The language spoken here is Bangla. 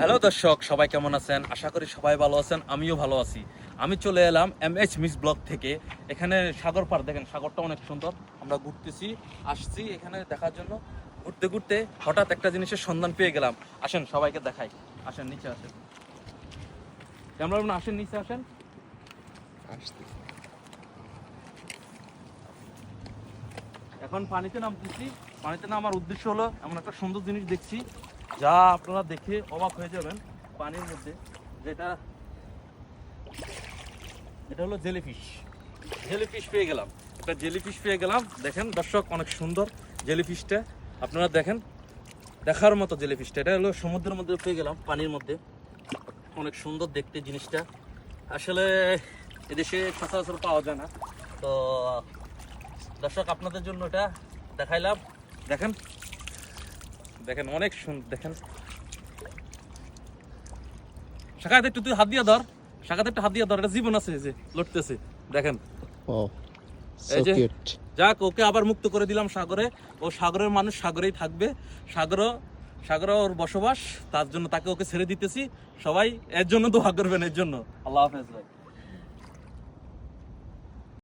হ্যালো দর্শক সবাই কেমন আছেন? আশা করি সবাই ভালো আছেন আমিও ভালো আছি। আমি চলে এলাম এম এইচ মিস ব্লক থেকে। এখানে সাগর পার দেখেন সাগরটা অনেক সুন্দর। আমরা ঘুরতেছি আসছি এখানে দেখার জন্য। ঘুরতে ঘুরতে হঠাৎ একটা জিনিসের সন্ধান পেয়ে গেলাম। আসেন সবাইকে দেখাই। আসেন নিচে আসেন। ক্যামেরাম্যান আসেন নিচে আসেন। এখন পানিতে নামতেছি। পানিতে নামার উদ্দেশ্য হলো এমন একটা সুন্দর জিনিস দেখছি। যা আপনারা দেখে অবাক হয়ে যাবেন পানির মধ্যে, যেটা এটা হলো জেলিফিশ জেলিফিশ পেয়ে গেলাম। একটা জেলিফিশ পেয়ে গেলাম। দেখেন দর্শক, অনেক সুন্দর জেলিফিশটা আপনারা দেখেন, দেখার মতো জেলিফিশটা এটা হলো সমুদ্রের মধ্যে পেয়ে গেলাম, পানির মধ্যে। অনেক সুন্দর দেখতে জিনিসটা। আসলে এদেশে সচরাচর পাওয়া যায় না। তো দর্শক, আপনাদের জন্য এটা দেখাইলাম। দেখেন দেখেন অনেক সুন্দর দেখেন। শাখাতে একটু তুই হাত দিয়ে ধর। শাখাতে একটু হাত দিয়ে ধর এটা জীবন আছে যে লড়তেছে। দেখেন। এই যে- যাক ওকে আবার মুক্ত করে দিলাম সাগরে। ও সাগরের মানুষ সাগরেই থাকবে। সাগর সাগর ওর বসবাস তার জন্য তাকে ওকে ছেড়ে দিতেছি। সবাই এর জন্য দোয়া করবেন এর জন্য। আল্লাহ হাফেজ ভাই।